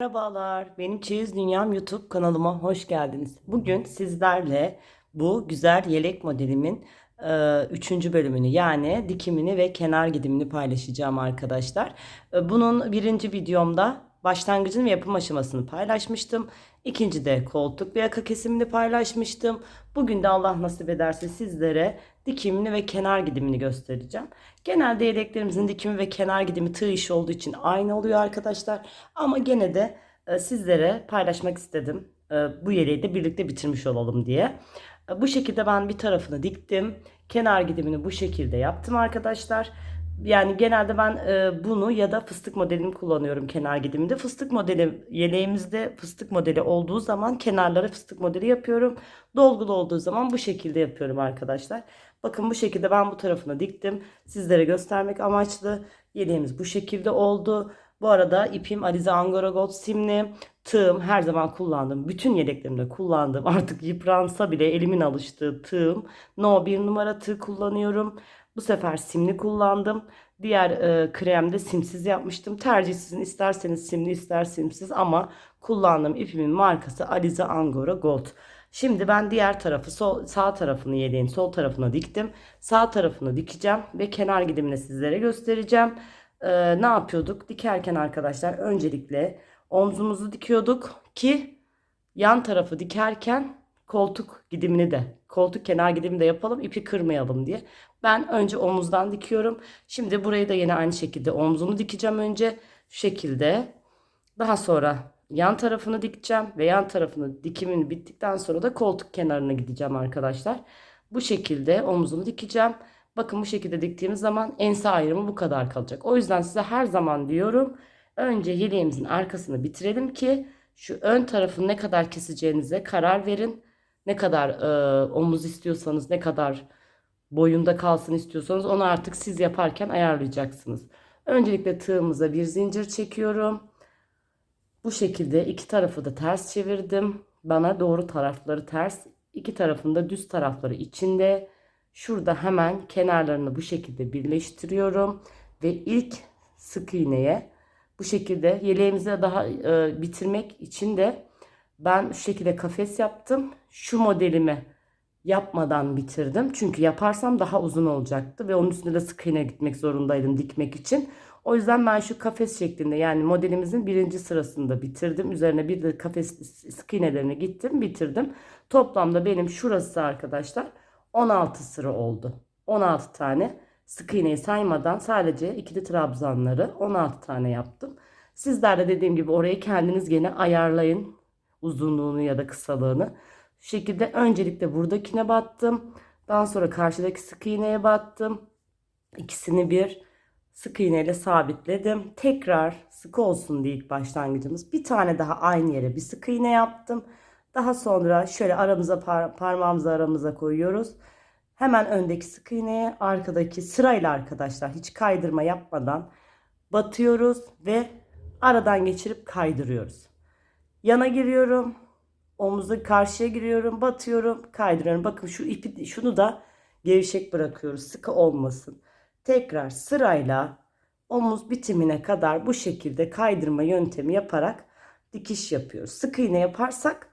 Merhabalar, benim Çeyiz Dünyam YouTube kanalıma hoş geldiniz. Bugün sizlerle bu güzel yelek modelimin 3. bölümünü yani dikimini ve kenar gidimini paylaşacağım arkadaşlar. E, Bunun birinci videomda başlangıcını ve yapım aşamasını paylaşmıştım. İkinci de koltuk ve yaka kesimini paylaşmıştım. Bugün de Allah nasip ederse sizlere dikimini ve kenar gidimini göstereceğim. Genelde yeleklerimizin dikimi ve kenar gidimi tığ işi olduğu için aynı oluyor arkadaşlar. Ama gene de e, sizlere paylaşmak istedim. E, bu yeleği de birlikte bitirmiş olalım diye. E, Bu şekilde ben bir tarafını diktim. Kenar gidimini bu şekilde yaptım arkadaşlar. Yani genelde ben bunu ya da fıstık modelini kullanıyorum kenar gidiminde. Fıstık modeli yeleğimizde fıstık modeli olduğu zaman kenarlara fıstık modeli yapıyorum. Dolgulu olduğu zaman bu şekilde yapıyorum arkadaşlar. Bakın bu şekilde ben bu tarafını diktim. Sizlere göstermek amaçlı. Yeleğimiz bu şekilde oldu. Bu arada ipim Alize Angora Gold simli. Tığım her zaman kullandığım, bütün yeleklerimde kullandığım artık yıpransa bile elimin alıştığı tığım. No 1 numara tığ kullanıyorum. Bu sefer simli kullandım. Diğer e, kremde simsiz yapmıştım. Tercih sizin isterseniz simli ister simsiz ama kullandığım ipimin markası Alize Angora Gold. Şimdi ben diğer tarafı sol, sağ tarafını yeleğin sol tarafına diktim. Sağ tarafını dikeceğim ve kenar gidimini sizlere göstereceğim. Ee, ne yapıyorduk? Dikerken arkadaşlar öncelikle omzumuzu dikiyorduk ki yan tarafı dikerken koltuk gidimini de koltuk kenar gidimini de yapalım ipi kırmayalım diye. Ben önce omuzdan dikiyorum. Şimdi burayı da yine aynı şekilde omzunu dikeceğim önce şu şekilde. Daha sonra yan tarafını dikeceğim ve yan tarafını dikimin bittikten sonra da koltuk kenarına gideceğim arkadaşlar. Bu şekilde omzunu dikeceğim. Bakın bu şekilde diktiğimiz zaman ense ayrımı bu kadar kalacak. O yüzden size her zaman diyorum önce yeleğimizin arkasını bitirelim ki şu ön tarafın ne kadar keseceğinize karar verin. Ne kadar e, omuz istiyorsanız ne kadar boyunda kalsın istiyorsanız onu artık siz yaparken ayarlayacaksınız. Öncelikle tığımıza bir zincir çekiyorum. Bu şekilde iki tarafı da ters çevirdim. Bana doğru tarafları ters, iki tarafında düz tarafları içinde. Şurada hemen kenarlarını bu şekilde birleştiriyorum ve ilk sık iğneye bu şekilde yeleğimizi daha e, bitirmek için de ben şu şekilde kafes yaptım. Şu modelimi yapmadan bitirdim. Çünkü yaparsam daha uzun olacaktı ve onun üstünde de sık iğne gitmek zorundaydım dikmek için. O yüzden ben şu kafes şeklinde yani modelimizin birinci sırasında bitirdim. Üzerine bir de kafes sık iğnelerine gittim bitirdim. Toplamda benim şurası arkadaşlar 16 sıra oldu. 16 tane sık iğneyi saymadan sadece ikili trabzanları 16 tane yaptım. Sizler de dediğim gibi orayı kendiniz gene ayarlayın uzunluğunu ya da kısalığını. Şu şekilde öncelikle buradakine battım. Daha sonra karşıdaki sık iğneye battım. İkisini bir sık iğneyle sabitledim. Tekrar sık olsun diye ilk başlangıcımız. Bir tane daha aynı yere bir sık iğne yaptım. Daha sonra şöyle aramıza par parmağımızı aramıza koyuyoruz. Hemen öndeki sık iğneye arkadaki sırayla arkadaşlar hiç kaydırma yapmadan batıyoruz ve aradan geçirip kaydırıyoruz. Yana giriyorum. Omuzu karşıya giriyorum, batıyorum, kaydırıyorum. Bakın şu ipi şunu da gevşek bırakıyoruz. Sıkı olmasın. Tekrar sırayla omuz bitimine kadar bu şekilde kaydırma yöntemi yaparak dikiş yapıyoruz. Sık iğne yaparsak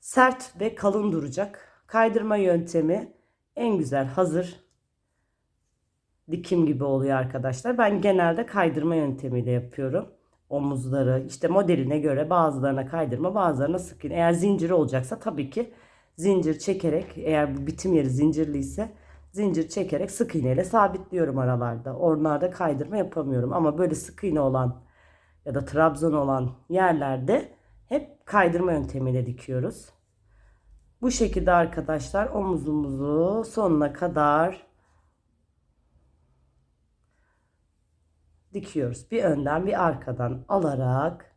sert ve kalın duracak. Kaydırma yöntemi en güzel hazır dikim gibi oluyor arkadaşlar. Ben genelde kaydırma yöntemiyle yapıyorum. Omuzları işte modeline göre bazılarına kaydırma bazılarına sık iğne. Eğer zincir olacaksa tabii ki zincir çekerek eğer bu bitim yeri zincirliyse zincir çekerek sık iğneyle sabitliyorum aralarda. Oralarda kaydırma yapamıyorum ama böyle sık iğne olan ya da trabzan olan yerlerde hep kaydırma yöntemiyle dikiyoruz. Bu şekilde arkadaşlar omuzumuzu sonuna kadar dikiyoruz. Bir önden bir arkadan alarak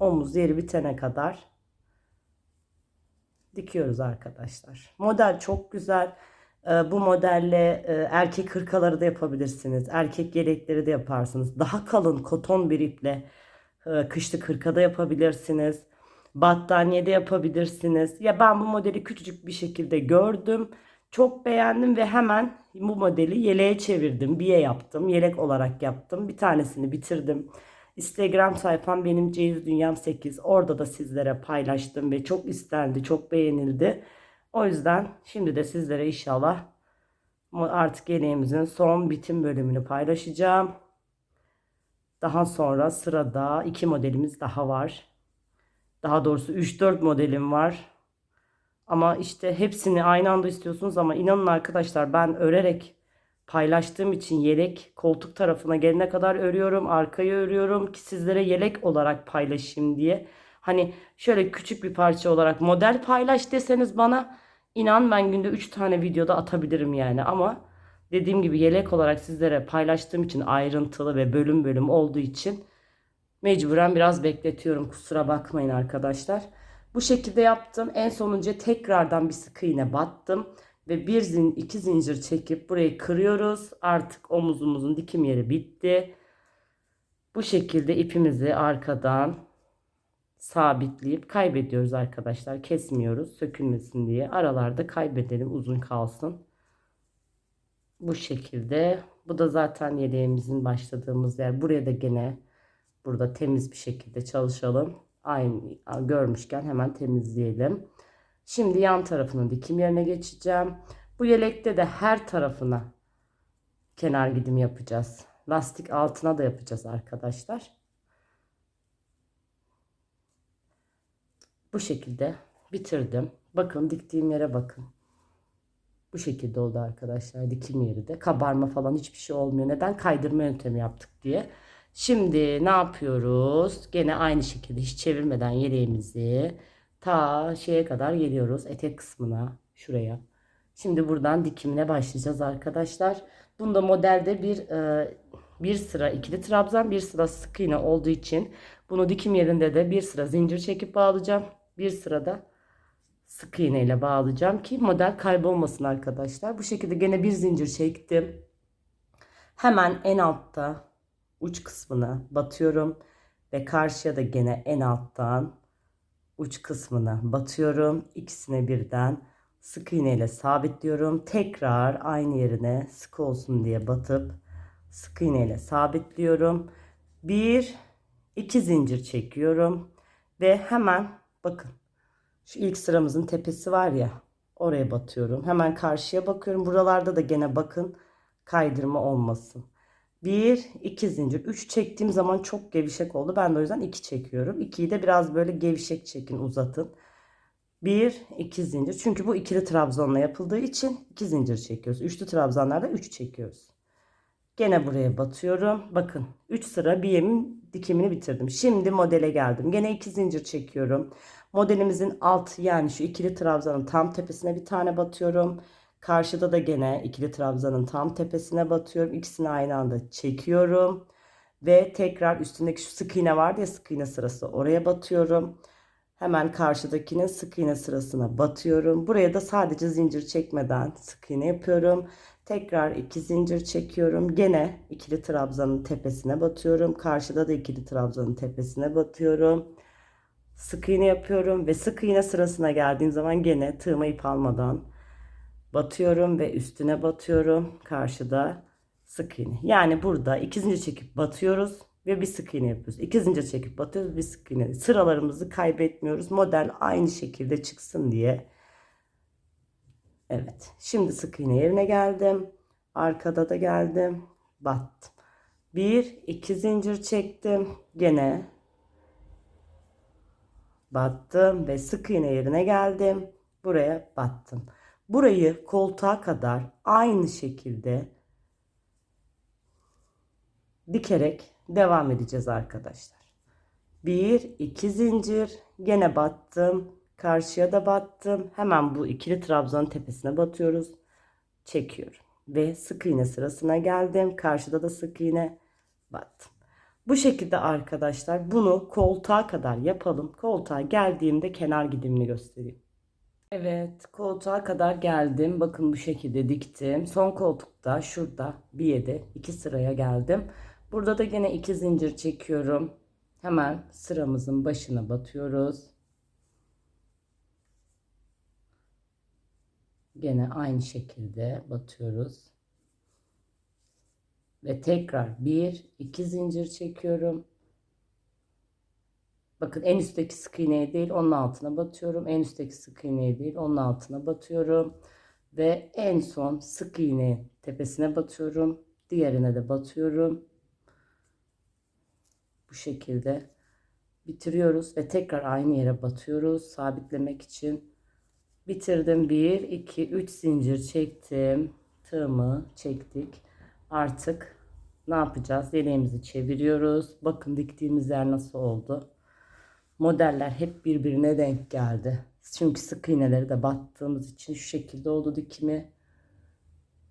omuz yeri bitene kadar dikiyoruz arkadaşlar. Model çok güzel. Ee, Bu modelle e, erkek hırkaları da yapabilirsiniz. Erkek yelekleri de yaparsınız. Daha kalın koton bir iple e, kışlık hırka da yapabilirsiniz. Battaniye de yapabilirsiniz. Ya ben bu modeli küçücük bir şekilde gördüm. Çok beğendim ve hemen bu modeli yeleğe çevirdim. Biye yaptım. Yelek olarak yaptım. Bir tanesini bitirdim. Instagram sayfam benim Ceyiz Dünyam 8. Orada da sizlere paylaştım ve çok istendi, çok beğenildi. O yüzden şimdi de sizlere inşallah artık yeleğimizin son bitim bölümünü paylaşacağım. Daha sonra sırada iki modelimiz daha var. Daha doğrusu 3-4 modelim var. Ama işte hepsini aynı anda istiyorsunuz ama inanın arkadaşlar ben örerek paylaştığım için yelek koltuk tarafına gelene kadar örüyorum. Arkayı örüyorum ki sizlere yelek olarak paylaşayım diye. Hani şöyle küçük bir parça olarak model paylaş deseniz bana inan ben günde 3 tane videoda atabilirim yani ama dediğim gibi yelek olarak sizlere paylaştığım için ayrıntılı ve bölüm bölüm olduğu için mecburen biraz bekletiyorum. Kusura bakmayın arkadaşlar. Bu şekilde yaptım. En sonunca tekrardan bir sık iğne battım ve bir zin iki zincir çekip burayı kırıyoruz. Artık omuzumuzun dikim yeri bitti. Bu şekilde ipimizi arkadan sabitleyip kaybediyoruz arkadaşlar. Kesmiyoruz sökülmesin diye. Aralarda kaybedelim uzun kalsın. Bu şekilde. Bu da zaten yeleğimizin başladığımız yer. Buraya da gene burada temiz bir şekilde çalışalım. Aynı görmüşken hemen temizleyelim. Şimdi yan tarafının dikim yerine geçeceğim. Bu yelekte de her tarafına kenar gidim yapacağız. Lastik altına da yapacağız arkadaşlar. Bu şekilde bitirdim. Bakın diktiğim yere bakın. Bu şekilde oldu arkadaşlar dikim yeri de. Kabarma falan hiçbir şey olmuyor. Neden? Kaydırma yöntemi yaptık diye. Şimdi ne yapıyoruz? Gene aynı şekilde hiç çevirmeden yeleğimizi ta şeye kadar geliyoruz. Etek kısmına şuraya. Şimdi buradan dikimine başlayacağız arkadaşlar. Bunda modelde bir e, bir sıra ikili trabzan bir sıra sık iğne olduğu için bunu dikim yerinde de bir sıra zincir çekip bağlayacağım. Bir sırada sık iğne ile bağlayacağım ki model kaybolmasın arkadaşlar. Bu şekilde gene bir zincir çektim. Hemen en altta uç kısmına batıyorum ve karşıya da gene en alttan uç kısmına batıyorum. İkisine birden sık iğne ile sabitliyorum. Tekrar aynı yerine sık olsun diye batıp sık iğne ile sabitliyorum. Bir, iki zincir çekiyorum ve hemen bakın şu ilk sıramızın tepesi var ya oraya batıyorum. Hemen karşıya bakıyorum. Buralarda da gene bakın kaydırma olmasın. 1 2 zincir 3 çektiğim zaman çok gevşek oldu. Ben de o yüzden 2 çekiyorum. 2'yi de biraz böyle gevşek çekin uzatın. 1 2 zincir. Çünkü bu ikili trabzanla yapıldığı için 2 zincir çekiyoruz. Üçlü trabzanlarda 3 çekiyoruz. Gene buraya batıyorum. Bakın 3 sıra bir yemin dikimini bitirdim. Şimdi modele geldim. Gene 2 zincir çekiyorum. Modelimizin alt yani şu ikili trabzanın tam tepesine bir tane batıyorum. Karşıda da gene ikili trabzanın tam tepesine batıyorum. İkisini aynı anda çekiyorum. Ve tekrar üstündeki şu sık iğne vardı ya sık iğne sırası oraya batıyorum. Hemen karşıdakinin sık iğne sırasına batıyorum. Buraya da sadece zincir çekmeden sık iğne yapıyorum. Tekrar iki zincir çekiyorum. Gene ikili trabzanın tepesine batıyorum. Karşıda da ikili trabzanın tepesine batıyorum. Sık iğne yapıyorum ve sık iğne sırasına geldiğim zaman gene tığıma ip almadan batıyorum ve üstüne batıyorum. Karşıda sık iğne. Yani burada iki zincir çekip batıyoruz ve bir sık iğne yapıyoruz. İki zincir çekip batıyoruz bir sık iğne. Sıralarımızı kaybetmiyoruz. Model aynı şekilde çıksın diye. Evet. Şimdi sık iğne yerine geldim. Arkada da geldim. Battım. Bir, iki zincir çektim. Gene battım ve sık iğne yerine geldim. Buraya battım. Burayı koltuğa kadar aynı şekilde dikerek devam edeceğiz arkadaşlar. Bir, iki zincir, gene battım, karşıya da battım. Hemen bu ikili trabzanın tepesine batıyoruz. Çekiyorum ve sık iğne sırasına geldim. Karşıda da sık iğne battım. Bu şekilde arkadaşlar bunu koltuğa kadar yapalım. Koltuğa geldiğimde kenar gidimini göstereyim. Evet koltuğa kadar geldim. Bakın bu şekilde diktim. Son koltukta şurada bir yedi iki sıraya geldim. Burada da yine iki zincir çekiyorum. Hemen sıramızın başına batıyoruz. Gene aynı şekilde batıyoruz. Ve tekrar bir iki zincir çekiyorum. Bakın en üstteki sık iğneye değil onun altına batıyorum. En üstteki sık iğneye değil onun altına batıyorum. Ve en son sık iğne tepesine batıyorum. Diğerine de batıyorum. Bu şekilde bitiriyoruz ve tekrar aynı yere batıyoruz sabitlemek için. Bitirdim. 1, 2, 3 zincir çektim. Tığımı çektik. Artık ne yapacağız? Yeleğimizi çeviriyoruz. Bakın diktiğimiz yer nasıl oldu. Modeller hep birbirine denk geldi. Çünkü sık iğneleri de battığımız için şu şekilde oldu dikimi.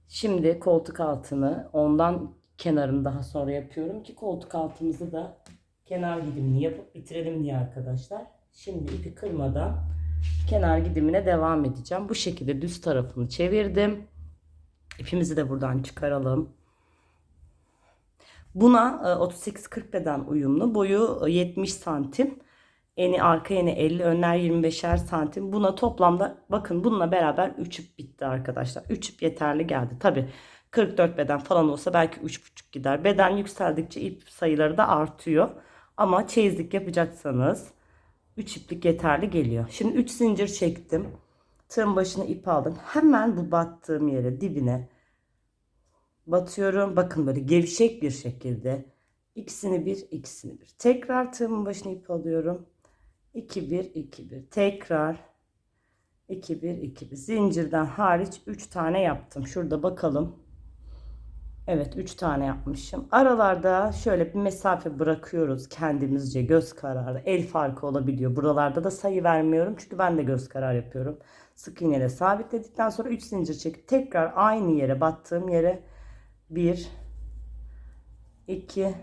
Şimdi koltuk altını ondan kenarını daha sonra yapıyorum ki koltuk altımızı da kenar gidimini yapıp bitirelim diye arkadaşlar. Şimdi ipi kırmadan kenar gidimine devam edeceğim. Bu şekilde düz tarafını çevirdim. İpimizi de buradan çıkaralım. Buna e, 38-40 beden uyumlu. Boyu e, 70 santim. Eni arka eni 50 önler 25'er santim. Buna toplamda bakın bununla beraber 3 ip bitti arkadaşlar. 3 ip yeterli geldi. Tabi 44 beden falan olsa belki 3,5 gider. Beden yükseldikçe ip sayıları da artıyor. Ama çeyizlik yapacaksanız 3 iplik yeterli geliyor. Şimdi 3 zincir çektim. Tığın başına ip aldım. Hemen bu battığım yere dibine batıyorum. Bakın böyle gevşek bir şekilde. İkisini bir, ikisini bir. Tekrar tığımın başına ip alıyorum. 2 1 2 1. Tekrar 2 1 2 1. Zincirden hariç 3 tane yaptım. Şurada bakalım. Evet 3 tane yapmışım. Aralarda şöyle bir mesafe bırakıyoruz kendimizce göz kararı. El farkı olabiliyor. Buralarda da sayı vermiyorum. Çünkü ben de göz kararı yapıyorum. Sık iğneyle sabitledikten sonra 3 zincir çekip tekrar aynı yere battığım yere 1 2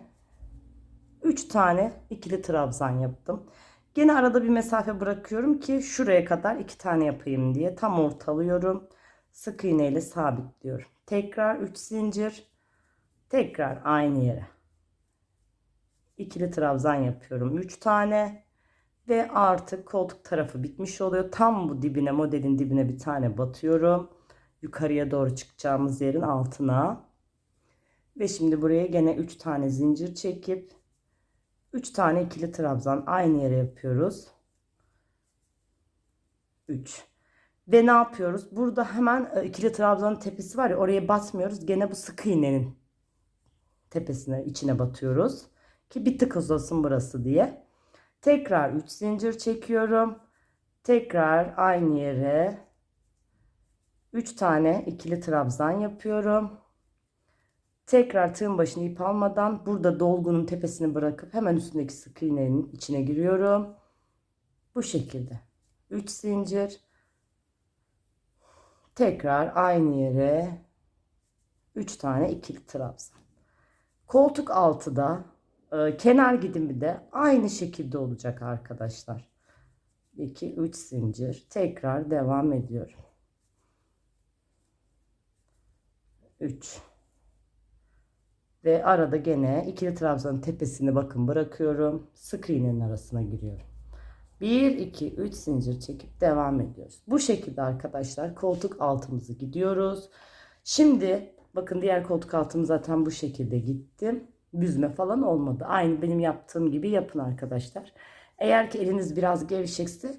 3 tane ikili trabzan yaptım. Gene arada bir mesafe bırakıyorum ki şuraya kadar 2 tane yapayım diye tam ortalıyorum. Sık iğne ile sabitliyorum. Tekrar 3 zincir. Tekrar aynı yere. İkili trabzan yapıyorum. 3 tane. Ve artık koltuk tarafı bitmiş oluyor. Tam bu dibine modelin dibine bir tane batıyorum. Yukarıya doğru çıkacağımız yerin altına. Ve şimdi buraya gene 3 tane zincir çekip 3 tane ikili trabzan aynı yere yapıyoruz. 3. Ve ne yapıyoruz? Burada hemen e, ikili trabzanın tepesi var ya oraya batmıyoruz. Gene bu sık iğnenin tepesine içine batıyoruz. Ki bir tık uzasın burası diye. Tekrar 3 zincir çekiyorum. Tekrar aynı yere 3 tane ikili trabzan yapıyorum. Tekrar tığın başını ip almadan burada dolgunun tepesini bırakıp hemen üstündeki sık iğnenin içine giriyorum. Bu şekilde. 3 zincir. Tekrar aynı yere 3 tane ikili trabzan. Koltuk altıda e, kenar gidimi de aynı şekilde olacak arkadaşlar. 2 3 zincir. Tekrar devam ediyorum. 3 ve arada gene ikili trabzanın tepesini bakın bırakıyorum. Sık iğnenin arasına giriyorum. 1 2 3 zincir çekip devam ediyoruz. Bu şekilde arkadaşlar koltuk altımızı gidiyoruz. Şimdi bakın diğer koltuk altım zaten bu şekilde gitti. Büzme falan olmadı. Aynı benim yaptığım gibi yapın arkadaşlar. Eğer ki eliniz biraz gevşekse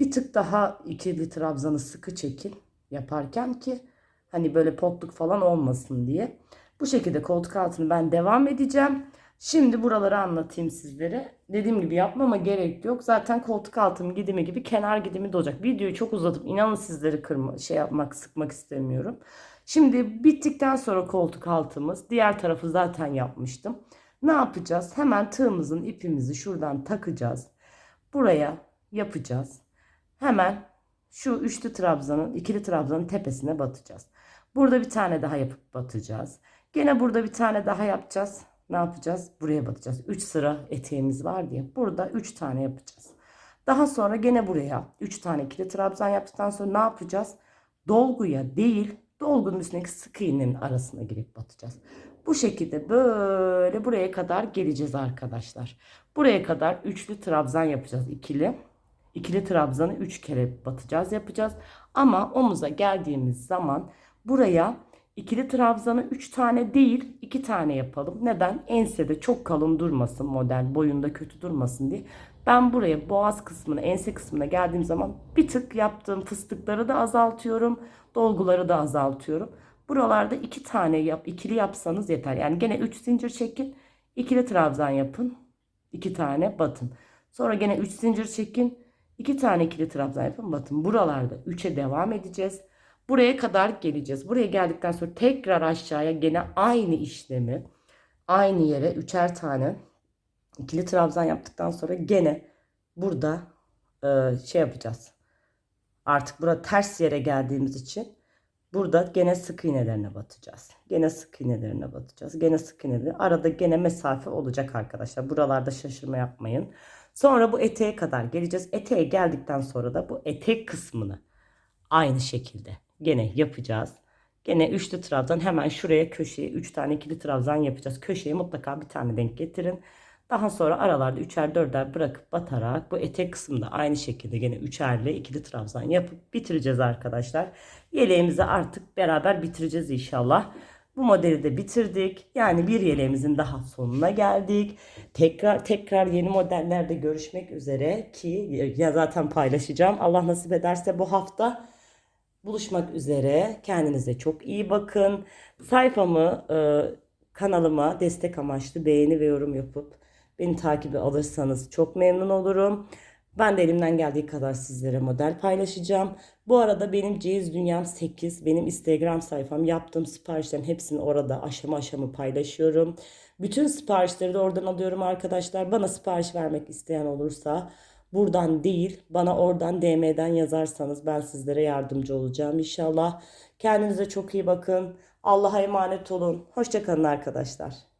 bir tık daha ikili trabzanı sıkı çekin yaparken ki hani böyle potluk falan olmasın diye. Bu şekilde koltuk altını ben devam edeceğim. Şimdi buraları anlatayım sizlere. Dediğim gibi yapmama gerek yok. Zaten koltuk altım gidimi gibi kenar gidimi de olacak. Videoyu çok uzatıp inanın sizleri kırma, şey yapmak, sıkmak istemiyorum. Şimdi bittikten sonra koltuk altımız. Diğer tarafı zaten yapmıştım. Ne yapacağız? Hemen tığımızın ipimizi şuradan takacağız. Buraya yapacağız. Hemen şu üçlü trabzanın, ikili trabzanın tepesine batacağız. Burada bir tane daha yapıp batacağız. Gene burada bir tane daha yapacağız. Ne yapacağız? Buraya batacağız. 3 sıra eteğimiz var diye. Burada 3 tane yapacağız. Daha sonra gene buraya 3 tane ikili trabzan yaptıktan sonra ne yapacağız? Dolguya değil, dolgunun üstündeki sık iğnenin arasına girip batacağız. Bu şekilde böyle buraya kadar geleceğiz arkadaşlar. Buraya kadar üçlü trabzan yapacağız ikili. İkili trabzanı 3 kere batacağız yapacağız. Ama omuza geldiğimiz zaman buraya İkili trabzanı 3 tane değil 2 tane yapalım. Neden? Ensede çok kalın durmasın model boyunda kötü durmasın diye. Ben buraya boğaz kısmına ense kısmına geldiğim zaman bir tık yaptığım fıstıkları da azaltıyorum. Dolguları da azaltıyorum. Buralarda 2 tane yap, ikili yapsanız yeter. Yani gene 3 zincir çekin. ikili trabzan yapın. 2 tane batın. Sonra gene 3 zincir çekin. 2 tane ikili trabzan yapın batın. Buralarda 3'e devam edeceğiz. Buraya kadar geleceğiz. Buraya geldikten sonra tekrar aşağıya gene aynı işlemi aynı yere üçer tane ikili trabzan yaptıktan sonra gene burada e, şey yapacağız. Artık burada ters yere geldiğimiz için burada gene sık iğnelerine batacağız. Gene sık iğnelerine batacağız. Gene sık iğneleri. Arada gene mesafe olacak arkadaşlar. Buralarda şaşırma yapmayın. Sonra bu eteğe kadar geleceğiz. Eteğe geldikten sonra da bu etek kısmını aynı şekilde gene yapacağız. Gene üçlü trabzan hemen şuraya köşeye 3 tane ikili trabzan yapacağız. Köşeye mutlaka bir tane denk getirin. Daha sonra aralarda üçer dörder bırakıp batarak bu etek kısmında aynı şekilde gene üçerli ikili trabzan yapıp bitireceğiz arkadaşlar. Yeleğimizi artık beraber bitireceğiz inşallah. Bu modeli de bitirdik. Yani bir yeleğimizin daha sonuna geldik. Tekrar tekrar yeni modellerde görüşmek üzere ki ya zaten paylaşacağım. Allah nasip ederse bu hafta buluşmak üzere. Kendinize çok iyi bakın. Sayfamı, e, kanalıma destek amaçlı beğeni ve yorum yapıp beni takibi alırsanız çok memnun olurum. Ben de elimden geldiği kadar sizlere model paylaşacağım. Bu arada benim Ceyiz Dünyam 8, benim Instagram sayfam. Yaptığım siparişlerin hepsini orada aşama aşama paylaşıyorum. Bütün siparişleri de oradan alıyorum arkadaşlar. Bana sipariş vermek isteyen olursa buradan değil bana oradan DM'den yazarsanız ben sizlere yardımcı olacağım inşallah. Kendinize çok iyi bakın. Allah'a emanet olun. Hoşçakalın arkadaşlar.